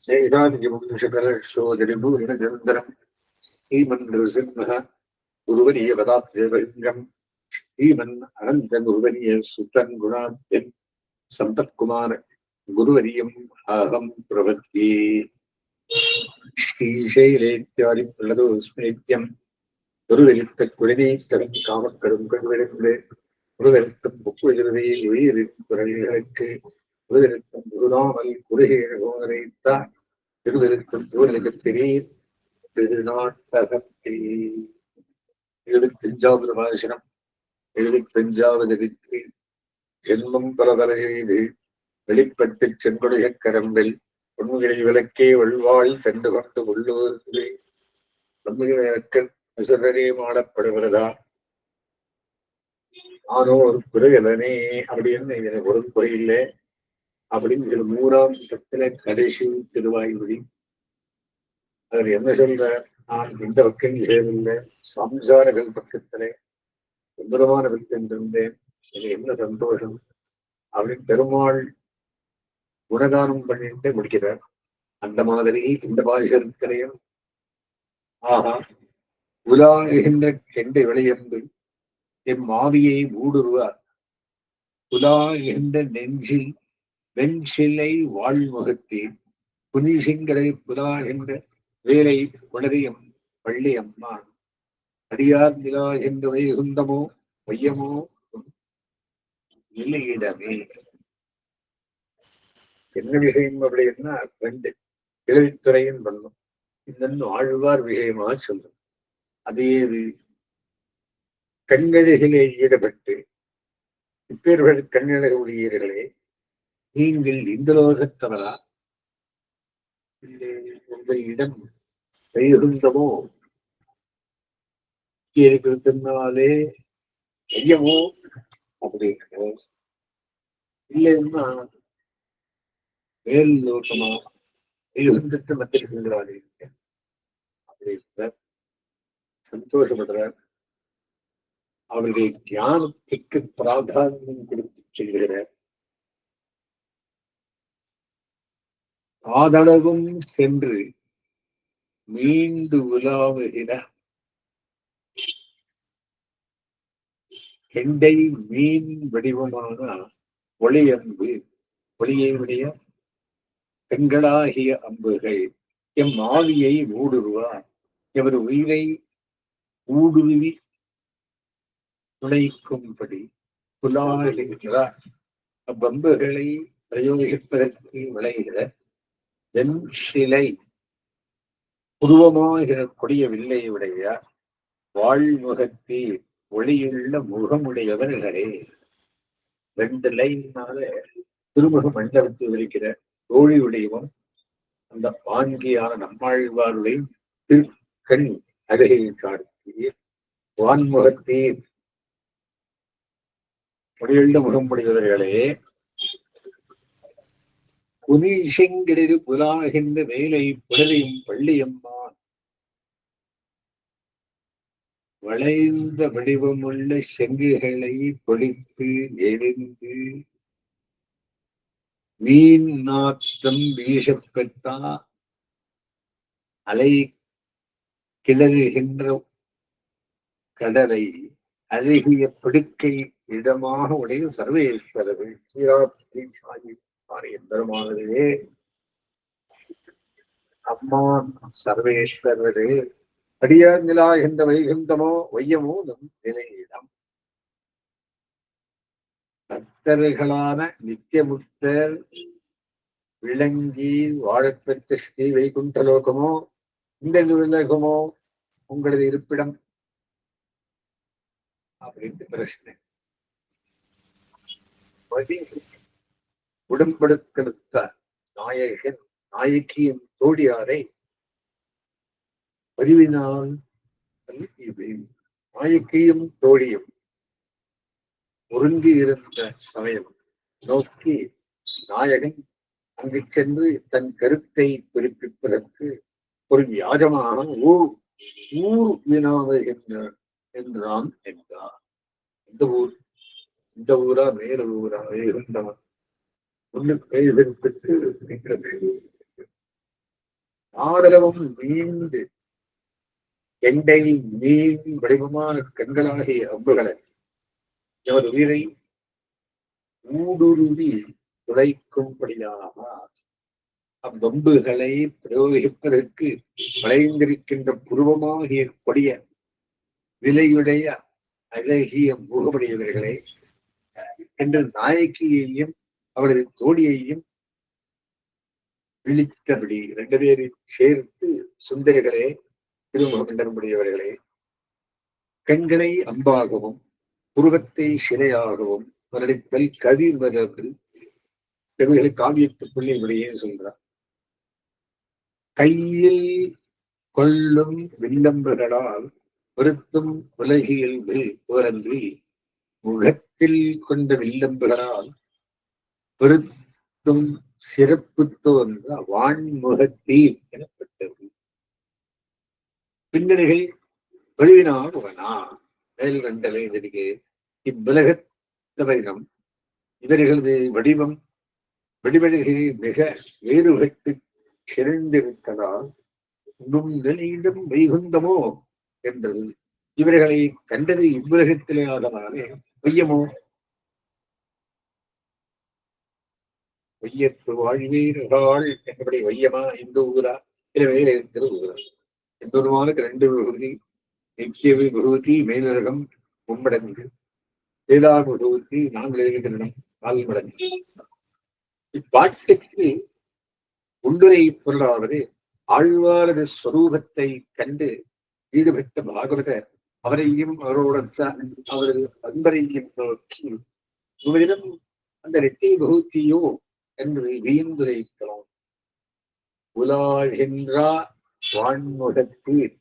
சேதாதிபுஷகரஷோதரிபூரிணச்சந்திரம் ஸ்ரீமன் நரசிம்ம பதாத்ரேவலிங்கம் ஸ்ரீமன் அனந்த சுத்தன் குணாத்யன் குருவரியம் அகம் பிரபத்தி. ஸ்ரீசைலேத்யாதி ஸ்மேத்தியம் குருவெழுத்த குழநீத்தகம் காமக்கடும் கண்விழுந்து குருவெழுத்தும் புக்குழுதை உயிரின் குரல்களுக்கு குருவெழுத்தும் குருநாமல் குருகேர திருவிருத்தம் திருவனுக்கு தெரியும். திருநாட்டகத்தில் எழுபத்தஞ்சாவது பாசனம் எழுபத்தஞ்சாவது வித்து. ஜென்மம் பல பல செய்து வெளிப்பட்டு செங்கொடைய கரம்பில் பொன்முகளை விளக்கே வள்வாள் தண்டு கொண்டு உள்ளூர்களே நம்முடைய விசரனே மாடப்படுகிறதா? நானோ ஒரு குறையலனே அப்படின்னு எனக்கு ஒரு குறையில்லை அப்படின்னு மூறாம் இடத்துல பத்தில கடைசி திருவாய்மொழி. அவர் என்ன சொல்ற நான் எந்த பக்கம் செய்யவில்லை சம்சாரங்கள் பக்கத்திலே சுந்தரமான பக்கம் இருந்தேன் எனக்கு என்ன சந்தோஷம்? அப்படின்னு பெருமாள் குணகானம் பண்ணிட்டு முடிக்கிறார். அந்த மாதிரி இந்த பாசகத்திலையும் ஆஹா உலாகின்ற கெண்டை விளையந்து என் மாவியை ஊடுருவார். உலாகின்ற நெஞ்சில் வெண்சிலை வாழ்முகத்தேன் புனிசிங்களை என்ற வேலை வளரியம் பள்ளி அம்மான் அடியார் நிலாகின்ற வைகுந்தமோ வையமோ இல்லையிடமே என்ன விஷயம் அப்படின்னா ரெண்டு பிறவித்துறையின் பண்ணும் இந்த ஆழ்வார் விஷயமாக சொல்லும். அதே இது கண்களிலே ஈடுபட்டு இப்பேர்கள் கண்ணழக ஊழியர்களே நீங்கள் இந்த லோகத்தவரா இல்லை உங்கள் இடம் வைகுந்தமோ இருக்கிறதுனாலே ஐயமோ அப்படின்னு இல்லைன்னா மேல் நோக்கமா வைகுந்தத்தை செல்கிறாரே? அப்படின்ற சந்தோஷப்படுறார். அவருடைய ஞானத்துக்கு பிராதானியம் கொடுத்து செல்கிறார். காதளவும் சென்று மீண்டு உலாவுகிற கெண்டை மீன் வடிவமான ஒளியம்பு ஒளியை உடைய பெண்களாகிய அம்புகள் எம் ஆவியை ஊடுருவா எவர் உயிரை ஊடுருவி துளைக்கும்படி புலாகின்றார் அவ்வம்புகளை பிரயோகிப்பதற்கு விளைகிற வெண் சிலை உருவமாகிற கொடிய வில்லை உடைய? வாழ்முகத்தே ஒளியுள்ள முகமுடையவர்களே. ரெண்டு லைனால திருமுக மண்டபத்தை இருக்கிற தோழி உடையவன் அந்த வாங்கியான நம்மாழ்வாருடைய திருக்கண் அருகை காட்டி வான்முகத்தீர் ஒளியுள்ள முகமுடையவர்களே. புனிஷெங்கிடு புலாகின்ற வேலை புலரையும் பள்ளியம்மான் வளைந்த வடிவமுள்ள செங்குகளை கொளித்து எழுந்து மீன் நாற்றம் வீசப்பெற்றா அலை கிளறுகின்ற கடலை அழகிய பிடுக்கை இடமாக உடைய சர்வேஸ்வரர்கள் சீராப்தி சாயி எம்பெருமானதே அம்மான் சர்வேஸ்வரரே அடியார் நிலா எந்த வைகுந்தமோ வையமோ நம் நிலையிடம். பக்தர்களான நித்தியமுக்தர் விளங்கி வாழப்பெற்ற ஸ்ரீ வைகுண்டலோகமோ இந்த உலகமோ உங்களது இருப்பிடம். அப்படின்ட்டு பிரச்சனை. உடம்படுத்தெடுத்த நாயகன் நாயகியின் தோழியாரை. அறிவினால் நாயக்கியும் தோழியும் ஒருங்கி இருந்த சமயம். நோக்கி நாயகன் அங்கு சென்று தன் கருத்தை குறிப்பிப்பதற்கு ஒரு வியாஜமான ஊர் ஊர் வினாவை என்றான் என்றார் இந்த ஊர் இந்த ஊரா மேல ஊரா இருந்தவன் ஒண்ணு ஆதரவும் மீண்டு எண்டை மீன் வடிவமான கண்களாகிய அம்புகளை எமது உயிரை ஊடுருவி துளைக்கும்படியாக அவ்வம்புகளை பிரயோகிப்பதற்கு வளைந்திருக்கின்ற புருவமாகிய கொடிய விலையுடைய அழகிய முகமுடையவர்களே என்று நாயக்கியையும் அவரது தோழியையும் விழித்தபடி ரெண்டு பேரை சேர்த்து சுந்தரிகளே திருமுகந்தனுடையவர்களே கண்களை அம்பாகவும் புருவத்தை சிலையாகவும் வருடத்தல் கவி மரபில் கவிகளை காவியத்து புள்ளியுடையே சொல்றார். கையில் கொள்ளும் வில்லம்புகளால் பொருத்தும் உலகியல் புகழன்றி முகத்தில் கொண்ட வில்லம்புகளால் பெருத்தும் சிறப்பு தோன்ற வான்முகத்தீர் எனப்பட்டது. பின்னணிகள் வலுவினா உகனா மேல் கண்டலை இதற்கு இவ்வுலகத்தவரிடம் இவர்களது வடிவம் வடிவடிகளில் மிக வேறுபட்டு சிறந்திருப்பதால் இன்னும் நிலையிடம் வைகுந்தமோ என்றது. இவர்களை கண்டது இவ்வுலகத்திலே ஆதலாலே பொய்யமோ வையத்து வாழ்வீர்கள் என்பதை வையமா? இந்த ஊரா? எனவே இருக்கிற ஊரா? எந்தவருமானுக்கு ரெண்டு விபூதி நித்திய விபூதி மேலகம் மும்மடங்கு. வேதா விபூதி நான்கு இருக்கிறிடம் நாலு மடங்கு. இப்பாட்டுக்கு உண்டுரை பொருளாவது ஆழ்வாரது ஸ்வரூபத்தை கண்டு ஈடுபட்ட பாகவதர் அவரையும் அவரோட அவரது அன்பரையும் நோக்கி அந்த ரெட்டை பகுத்தியோ என்று வீந்துரைத்தோம். உலாழ்கின்றா வான்முகத்தீர்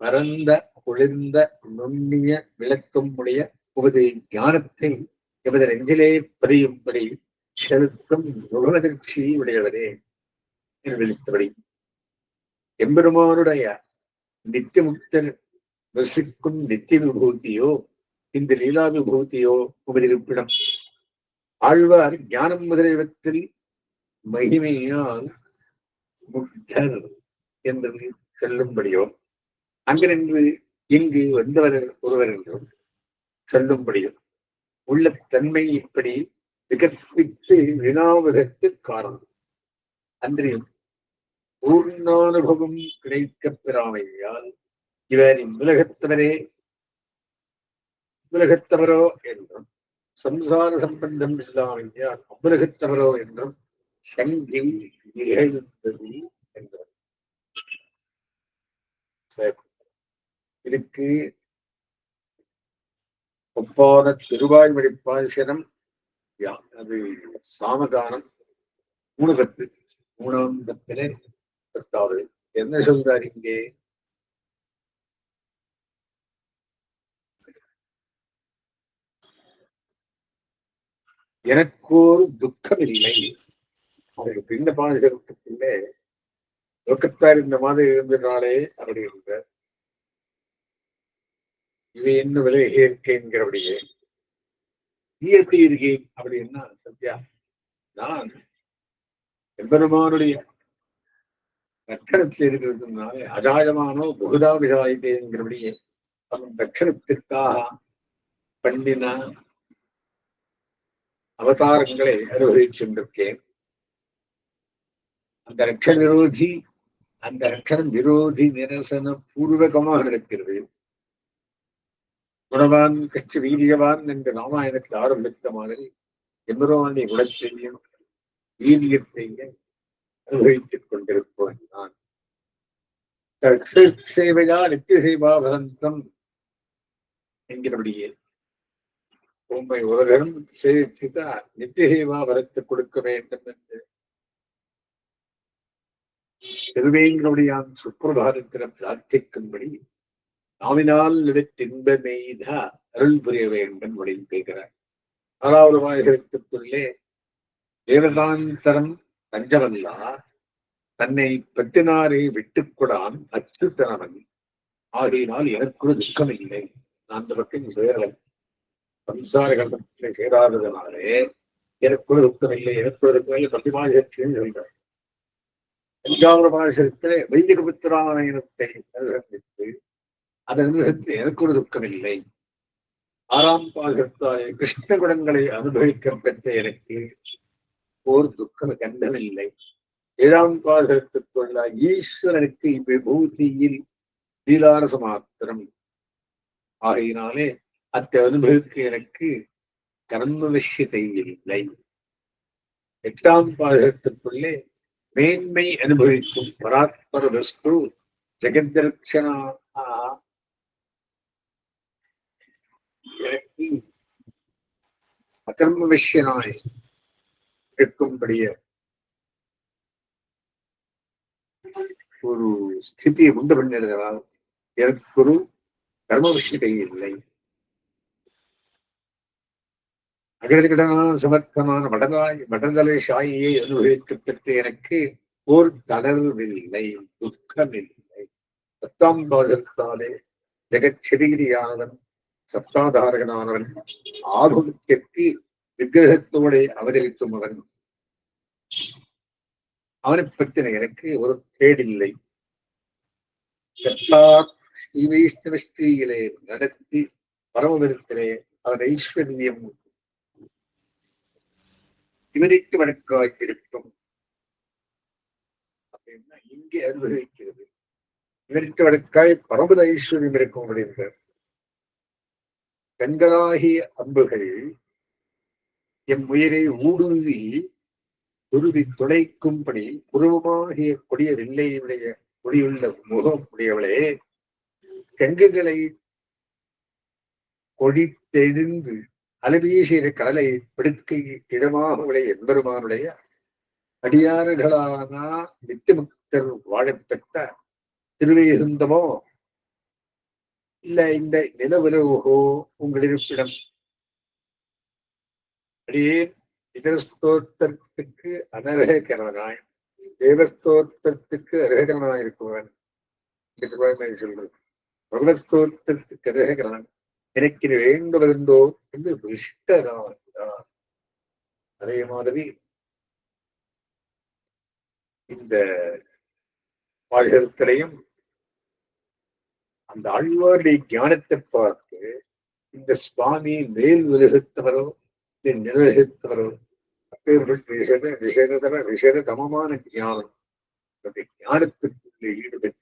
பரந்த குளிர்ந்த நுண்ணிய விளக்கம் உடைய உமது ஞானத்தை எமது நெஞ்சிலே பதியும்படி செலுத்தும் முகமதிர்ச்சி உடையவரே என்று விழித்தபடி. எம்பெருமானுடைய நித்தியமுக்தன் வசிக்கும் நித்திய விபூதியோ இந்த லீலா விபூதியோ உபதிருப்பிடம் ஆழ்வார் ஞானம் முதலியவற்றில் மகிமையால் முக்தர் என்று சொல்லும்படியோ அங்கிருந்து இங்கு வந்தவர் ஒருவர் என்றும் சொல்லும்படியும் உள்ள தன்மை இப்படி விகற்பித்து வினாவதற்கு காரணம். அன்றியும் பூர்ணானுபவம் கிடைக்கப் பெறாமையால் இவர் இவ்வுலகத்தவரே உலகத்தவரோ என்றும் சம்சார சம்பந்தம் இல்லாமையார் அவ்வுலகத்தவரோ என்றும் சங்கி நிகழ்ந்தது என்றார் இதுக்கு ஒப்பான திருவாய்மொழி பாசனம் அது சாமகானம் மூணு பத்து மூணாம் பத்திலே பத்தாவது. என்ன சொல்றாரு இங்கே? எனக்கோர் துக்கம் இல்லை அவருக்கு பின்ன பாதகத்துக்குள்ளே துக்கத்தார் இந்த மாதிரி இருந்தனாலே அப்படி இவை என்ன விலை இருக்கேங்கிறபடியே. நீ எப்படி இருக்கேன்? அப்படின்னா சத்யா? நான் எம்பெருமானுடைய லட்சணத்தில் இருக்கிறதுனால அஜாயமானோ புகுதா விசாயித்தேங்கிறபடியே அவன் லட்சணத்திற்காக பண்ணின அவதாரங்களை அனுபவிச்சுருக்கேன். அந்த ரட்ச விரோதி அந்த ரக்ஷன் விரோதி நிரசன பூர்வகமாக நடக்கிறது குணவான் கஷ்ட வீரியவான் என்று ராமாயணத்தில் ஆரம்பித்த மாதிரி எம்பெருமானை குணத்தையும் வீரியத்தையும் அனுபவித்துக் கொண்டிருப்பவன் நான். சேவையா நித்திய சேவா பலந்தம் என்கிறபடியே உண்மை உலகம் சேவித்தா நித்தியமா சேவா வரத்து கொடுக்க வேண்டும் என்று. திருவேங்கனுடையான் சுப்பிரபாதத்திடம் பிரார்த்திக்கும்படி நாவினால் நினைத்தின்பமெய்த அருள் புரிய வேண்டும் அப்படின்னு கேட்கிறார். ஆறாவது வாயகத்துக்குள்ளே தேவதாந்தரம் தஞ்சமல்லா தன்னை பத்தினாரை விட்டுக்கொடான் அச்சுத்தனவன். ஆகையினால் எனக்கு துக்கம் இல்லை நான் அந்த பக்கம் சேரல சம்சார கர்மத்தை சேராததனாலே எனக்கு ஒரு துக்கம் இல்லை எனக்கு ஒரு துக்கம் சொல்றார் அஞ்சாவது பாசத்திலே வைதிகபுத்திராயணத்தை அனுசந்தித்து அனுசரித்து எனக்கு ஒரு துக்கம் இல்லை. ஆறாம் பாகத்தாலே கிருஷ்ண குணங்களை அனுபவிக்க பெற்ற எனக்கு ஓர் துக்கம் கண்டமில்லை. ஏழாம் பாகத்துக்குள்ள ஈஸ்வரனுக்கு விபூதியில் லீலாரச மாத்திரம். ஆகையினாலே அத்தனுபவிக்க எனக்கு கர்ம விஷயத்தை இல்லை. எட்டாம் பாதகத்திற்குள்ளே மேன்மை அனுபவிக்கும் பராத்பர வஸ்து ஜெகதர்ஷனா எனக்கு அகர்ம விஷயனாய் இருக்கும்படிய ஒரு ஸ்திதியை உண்டு பண்ணிடுகிறார் எனக்கு ஒரு கர்ம விஷயத்தை இல்லை. அகடகடனா சமர்த்தமான வடதாய் வடதலை சாயியை அனுபவித்து பெற்று எனக்கு ஓர் தளர்வில்லை துக்கமில்லை. பத்தாம் பாகத்தாலே ஜெகச்செடிகிரியானவன் சப்தாதாரகனானவன் ஆபத்திற்கு விக்கிரகத்தோட அவதரிக்கும் அவன் அவனை பற்றின எனக்கு ஒரு கேடில்லை. ஸ்ரீ வைஷ்ணவ ஸ்ரீயிலே நடத்தி பரமவிதத்திலே அவன் ஐஸ்வர்யம் இவருக்கு வழக்காய் இருக்கும் அப்படின்னா இங்கே அனுபவிக்கிறது? இவருக்கு வழக்காய் பரமத ஐஸ்வர்யம் இருக்கும் அப்படின்ற கண்களாகிய அம்புகள் எம் உயிரை ஊடுருவி துருவி துளைக்கும்படி உருவமாகிய கொடிய வில்லையுடைய கொடியுள்ள முகம் உடையவளே கங்குகளை கொடித்தெழுந்து அலவீசிற கடலை பிடிக்க இடமாக உடைய எம்பெருமானுடைய அடியார்களானா நித்தியமுக்தர் வாழப்பெற்ற திருவேகுந்தமோ இல்ல இந்த நிலவுலகோ உங்களிருப்பிடம் அடியேன் அடியே இதரஸ்தோத்திரத்துக்கு அனர்ஹகரனாய் தேவஸ்தோத்திரத்துக்கு அர்ஹகரனாய் இருக்குவன் சொல்றது பகவஸ்தோத்திரத்துக்கு அர்ஹகரன் எனக்கு வேண்டுவதென்றோ என்று விஷ்டராகிறார் அதே மாதிரி இந்த பாகத்திலையும் அந்த ஆழ்வாருடைய ஞானத்தை பார்த்து இந்த சுவாமி மேல் உலகத்தவரோ நிர்வகித்தவரோ அப்பேற்பட்ட விஷத விஷதர ஞானம் அந்த ஞானத்துக்குள்ளே ஈடுபட்டு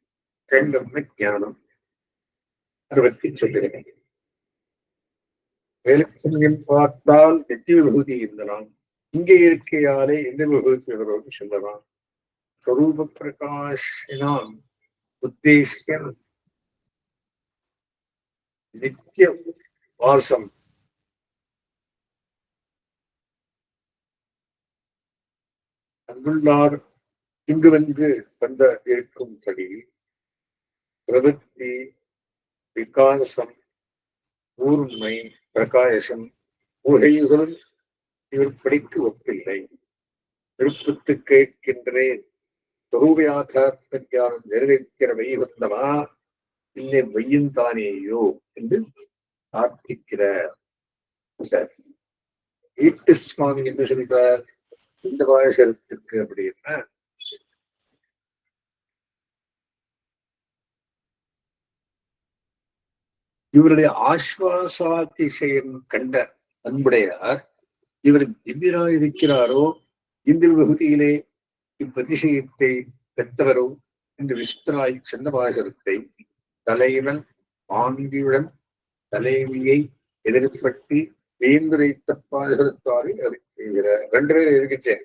கண்டம்ன ஞானம் அறுபத்தி பற்றி சொல்லுகிறேன் பார்த்தால் நெத்தி விபூதி இருந்தலாம் இங்கே இருக்கையாலே எந்த விபூதி சொல்லலாம் ஸ்வரூப பிரகாஷினாம் உத்தேசியம். நித்திய வாசம். அங்குள்ளார் இங்கு வந்து வந்த இருக்கும்படி பிரவൃத்தி விகாசம் ஊர்மை பிரகாசம் ஊகைகளும் இவர் படிக்கு ஒப்பில்லை. விருப்பத்து கேட்கின்றேன். தொகுவியாதார்த்த ஞானம் நிறைவேற்கிற வை வந்தவா? இல்லை வையந்தானேயோ என்று பிரார்த்திக்கிற ஈட்டு சுவாமி என்று சொல்றார் இந்த பாயசத்துக்கு அப்படின்னா இவருடைய ஆஸ்வாசாதிசயம் கண்ட அன்புடையார் இவர் திவ்யராயிருக்கிறாரோ இந்த பகுதியிலே இப்பதிசயத்தை பெற்றவரோ என்று விஸ்வராய் சந்தபாசரத்தை தலைவன் வாங்கியுடன் தலைவியை எதிர்பட்டு வேந்துரைத்த பாசரத்தாரை அதை செய்கிற ரெண்டு பேர் இருக்குச்சே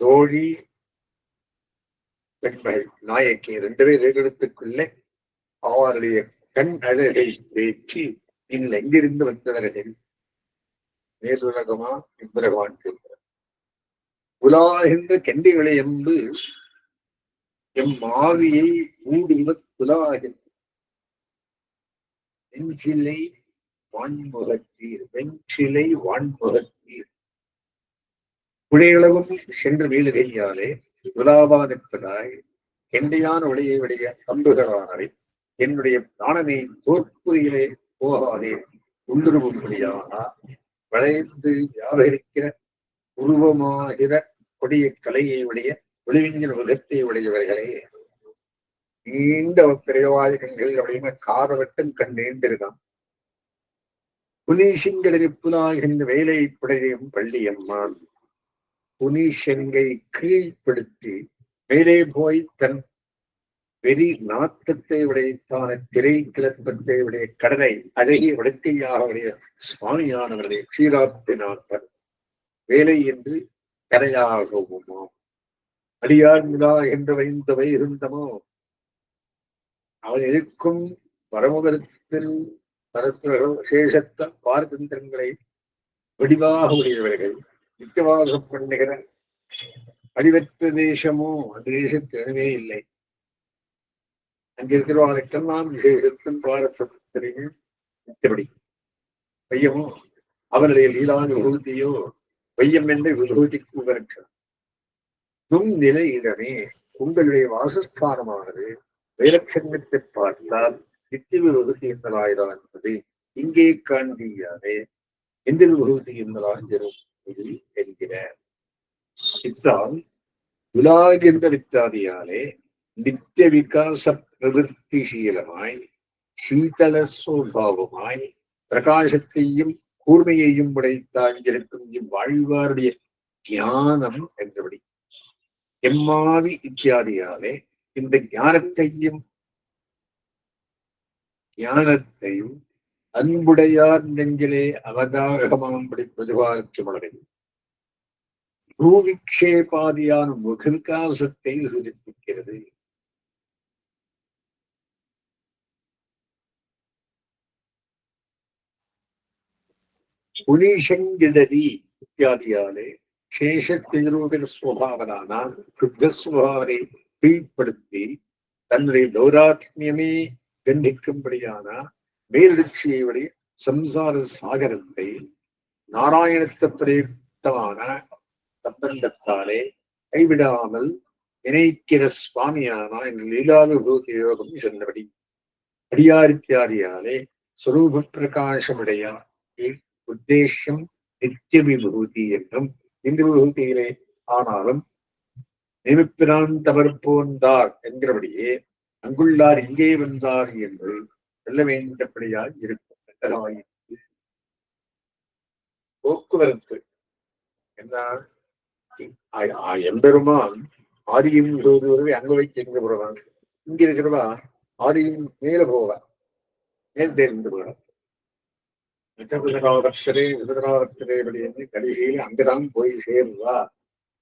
தோழி பெண்மகள் நாயக்கி ரெண்டு பேர் ஏகத்துக்குள்ளே அவருடைய கண் அழகை பேச்சு நீங்கள் எங்கிருந்து வந்தவர்கள்? மேலுலகமா? இவ்வுலகமான் கேட்கிறார். உலாகின்ற கெண்டிகளை எம்பு எம் மாவியை ஊடுவ துலாகின்ற வெஞ்சிலை வான்முகத்தீர் வெஞ்சிலை வான்முகத்தீர். புழையளவும் சென்று வீழுகையாலே துலாபாதிப்பதாய் கெண்டையான ஒளியை உடைய அம்புகளானவை என்னுடைய பிராணனை தோற்புயிலே போகாதே. உள்ளுருவும்படியாக வளைந்து வியாபரிக்கிற உருவமாகிற கொடிய கலையை உடைய ஒளிவிஞ்சின் உலகத்தை உடையவர்களே. நீண்ட பிறவாய் கண்கள் அப்படின்னு காரவட்டம் கண் நீண்டிருக்கான் புனீசிங்களி வேலை புடையும் பள்ளியம்மான். புனீஷங்கை கீழ்ப்படுத்தி மேலே போய் தன் வெறி நாத்தத்தை உடைத்தான திரை கிளப்பத்தை உடைய கடனை அழகிய வடக்கையாக உடைய சுவாமியானவருடைய க்ஷீராப்தினாத்தர் வேலை என்று கரையாகவுமாம் அடியார் விழா என்று வைந்தவை இருந்தமோ அவன் இருக்கும் பரமபுரத்தில் பரத்துவர்கள் சேஷத்த பாரதந்திரங்களை வடிவாக உடையவர்கள் நித்தியமாக பண்ணுகிற அடிவற்ற தேசமோ அந்த தேசத்து இல்லை. அங்க இருக்கிறவர்களுக்கெல்லாம் விசேஷத்தின் பாரதத்திரையும் மித்தபடி வையமோ அவனுடைய லீலான விபூதியோ பையம் என்ற விபூதிக்கு உபரிக்கிறார் நும் நிலையிடமே உங்களுடைய வாசஸ்தானமானது வைலட்சண்யத்தை பார்த்தால் நித்திய விபூதி என்பதாயிரா என்பது இங்கே காண்பியாதே எந்த விபூதி என்பதாயிரம் என்கிற இத்தான் உலாகின்ற வித்தாதியாலே നിത്യ വികാസ പ്രവൃത്തിശീലമായി ശീതള സ്വഭാവമായി പ്രകാശത്തെയും கூர்மையையும் படைத்தான் இருக்கும் இவ்வாழ்வாருடைய ஞானம் என்றபடி எம்மாவி இத்தியாதியாலே இந்த ஞானத்தையும் ஞானத்தையும் அன்புடையார் நெஞ்சிலே அவதாரகமாம்படி பிரதிபாதிக்கும் அளவில் பூவிக்ஷேபாதியான முகவிகாசத்தை சூಚಿப்பிக்கிறது புனிஷங்கிடதி இத்தியாதியாலே சேஷத்திரூபின சுவாவனான சுத்த சுபாவனை தன்னுடைய தௌராத்மியமே கண்டிக்கும்படியான மேலெழுச்சியுடைய சம்சார சாகரத்தை நாராயணத்தை பிரயுக்தமான சம்பந்தத்தாலே கைவிடாமல் நினைக்கிற சுவாமியானா என்று லீலானுபூதி யோகம் சொன்னபடி அடியாரித்தியாதியாலே சுரூப பிரகாசமுடையா உத்தேசம் நித்திய விபூதி என்றும் இந்த விபூதியிலே ஆனாலும் நிமிப்பிரான் தவறு போந்தார் என்கிறபடியே அங்குள்ளார் இங்கே வந்தார் என்று சொல்ல வேண்டியபடியாய் இருக்கும் போக்குவரத்து என்ன எம்பெருமான் ஆதியும் சோதுவரை அங்க வைத்து எங்க போடுவாங்க இங்க இருக்கிறவா? ஆதியும் மேல போவா. மேல் தேர்ந்து போவான் மிச்சபுதராவர்ஷரே படி அப்படின்னு கடைசியில் அங்கதான் போய் சேருவா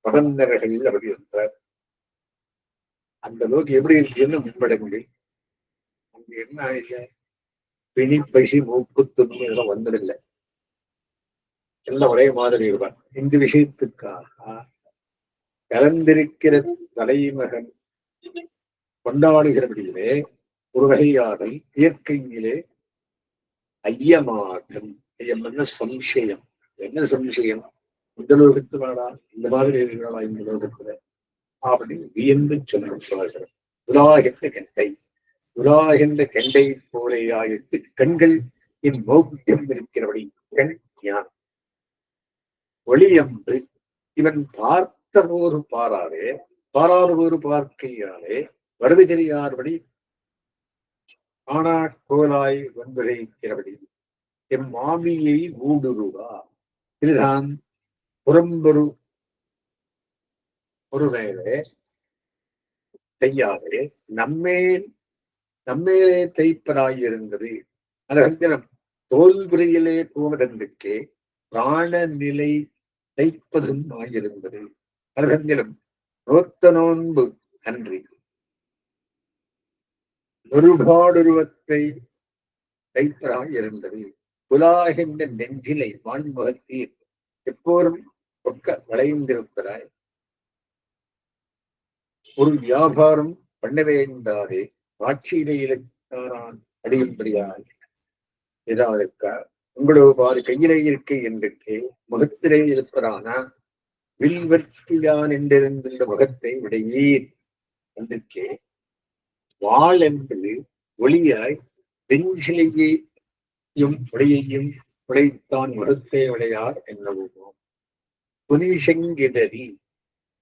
பகந்தரகளில் அப்படி என்றார் அந்த லோக்கு எப்படி இருக்குன்னு முடியும். அங்க என்ன ஆயில்லை? பிணி பசி மூப்பு இதெல்லாம் வந்ததில்லை. எல்லாம் ஒரே மாதிரி இருப்பான் இந்த விஷயத்துக்காக கலந்திருக்கிற தலைமகன் கொண்டாடுகிறபடியிலே ஒரு வகையாதல் இயற்கையிலே ஐயமாட்டம். ஐயம் சம்சயம். என்ன சம்சயம்? இந்த லோகத்து வேணா இந்த மாதிரி இருக்கிறாளா? இந்த லோகத்துல. அப்படின்னு வியந்து சொல்லுகிறார்கள் உலாகின்ற கெண்டை. உலாகின்ற கெண்டை போலேயாயிட்டு கண்கள் என் மௌக்கியம் இருக்கிறபடி கண் ஒளியம்பு இவன் பார்த்த போது பாராதே. பாராத போது பார்க்கையாலே வருவி தெரியாதபடி ஆனா கோலாய் வன்புரைக்கிறபடி எம் மாமியை ஊடுருவா. இதுதான் புறம்பொரு பொறுமையிலே செய்யாதே நம்மேல் நம்மேலே தைப்பதாயிருந்தது அது தோல்புறையிலே போவதென்றுக்கே பிராண நிலை தைப்பதும் ஆகியிருந்தது அரகந்திலும் நோத்த நோன்பு அன்றி. ஒருபாடுருவத்தை தைத்தராக இருந்தது புலாகின்ற நெஞ்சிலை வான்முகத்தீர் எப்போதும் ஒக்க வளைந்திருப்பதாய். ஒரு வியாபாரம் பண்ண வேண்டாதே ஆட்சியிலே இலக்காரான் அடியும்படியாய். இதற்கா உங்களோ பாரு கையிலே இருக்கை என்றுக்கே முகத்திலே இருப்பதான வில்வர்த்தியான் என்றிருந்துள்ள முகத்தை விடையீர் என்றுக்கே வாள் என்பது ஒளியாய் வெஞ்சிலையையும் உடையையும் உடைத்தான் முகத்தை உடையார் என்னவுவோம் துணி செங்கிடரி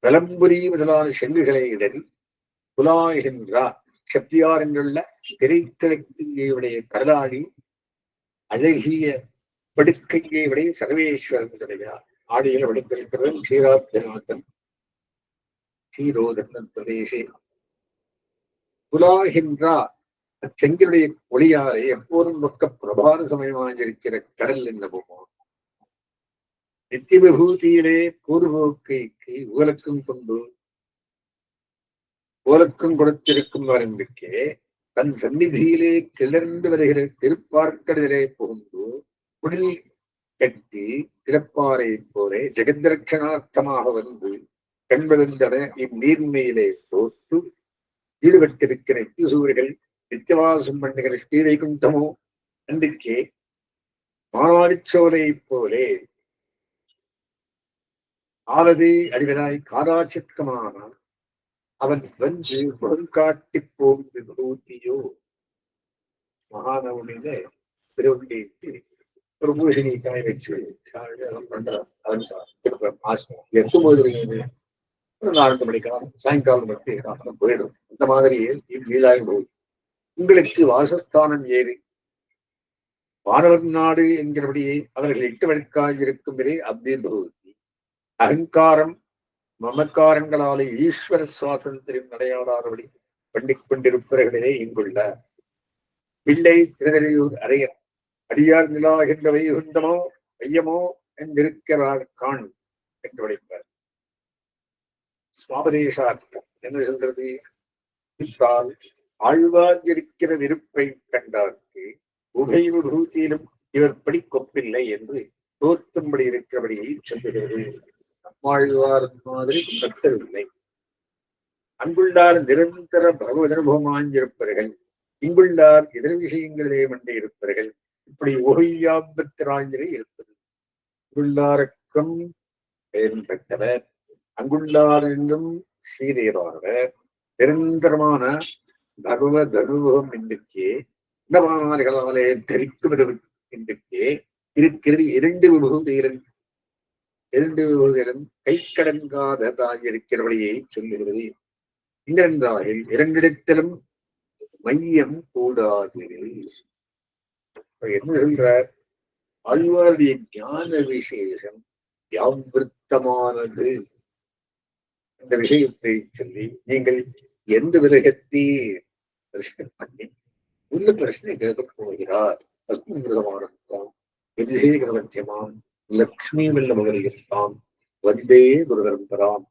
வலம்புரி முதலான செங்குகளை இடறி புலாய்கின்றார் செப்தியார் என்றுள்ள திரைக்கிழக்கியுடைய கடலாடி அழகிய படுக்கையை விட சர்வேஸ்வரன் கிடையாது ஆடியில் விடுத்திருக்கிறது ஸ்ரீராத்நாதன் ஸ்ரீரோதன் பிரதேசே. புலாகின்றார் அச்செங்கனுடைய ஒளியாலே எப்போதும் பக்க பிரபார சமயமாயிருக்கிற கடல் என்னமோ நித்திய விபூதியிலே பூர்வோக்கைக்கு உலக்கும் கொண்டு ஓலக்கும் கொடுத்திருக்கும் வரம்பிற்கே தன் சந்நிதியிலே கிளர்ந்து வருகிற திருப்பார்க்கடலே புகுந்து குடில் கட்டி கிடப்பாறை போலே ஜெகதரட்சணார்த்தமாக வந்து கண்விழுந்தன இந்நீர்மையிலே தோற்று ஈடுபட்டிருக்கிற சூரியர்கள் நித்தியவாசம் பண்ணுகிற ஸ்ரீவைகுண்டமோ அன்றைக்கே மானாடிச்சோலை போலே. ஆலதி அடிவனாய் காராச்சித்கமானான் அவன் வந்து முகங்காட்டி போம் விபூதியோ மகாநவமியில திருவண்டிட்டு ஒரு பூசணி காய வச்சு பண்றான். அவன் மாசம் எத்தும்போது ஒரு நான்கு மணிக்காலம் சாயங்காலம் மட்டும் போயிடும். இந்த மாதிரி லீலாய் போய் உங்களுக்கு வாசஸ்தானம் ஏது? வானவர் நாடு என்கிறபடியே அவர்கள் எட்டு வழக்காய் இருக்கும் வரை அப்தீர் பகவதி அகங்காரம் மமக்காரங்களாலே ஈஸ்வர சுவாதந்திரம் நடையாடாதபடி பண்ணிக் கொண்டிருப்பவர்களே இங்குள்ள பிள்ளை திருநெல்லியூர் அடையர் அடியார் நிலாகின்ற வைகுண்டமோ ஐயமோ என்றிருக்கிறார் காண் என்று உடைப்பார் சுவாபதேசார்த்தம் என்ன சொல்றது? என்றால் ஆழ்வார்ந்திருக்கிற இருக்கிற நெருப்பை கண்டார்க்கு உபை விபூதியிலும் இவர் படி கொப்பில்லை என்று தோற்றும்படி இருக்கிறபடியை சொல்லுகிறது. நம்மாழ்வார் மாதிரி கட்டவில்லை அங்குள்ளார் நிரந்தர பகவத் இங்குள்ளார் இதர விஷயங்களிலே மண்டி இருப்பார்கள் இப்படி ஓய்யாபத்திராஞ்சிலே இருப்பது. இங்குள்ளாருக்கும் பெயரும் பெற்றவர். அங்குள்ளார் என்றும் நிரந்தரமான தருவ தருவம் இன்றைக்கே இந்த தெரிக்கும் இன்றைக்கே இருக்கிறது இரண்டு விபூதியிலும் இரண்டு விபூதியிலும் கை கடங்காததாய் இருக்கிறபடியை சொல்லுகிறது. இங்கிருந்தார்கள் இரண்டிடத்திலும் மையம் கூடாது என்ன சொல்றார்? ஆழ்வாருடைய ஞான விசேஷம் யாவிருத்தமானது? இந்த விஷயத்தை சொல்லி நீங்கள் எந்த விதகத்தை பிரச்சனை பண்ணி உள்ள பிரச்சனை கேட்கப் போகிறார். அஸ்மிருதமானத்தாம் விஜயகரவத்தியமாம் லக்ஷ்மி வெல்ல மகளிர்த்தாம் வந்தே குருதரம்பராம்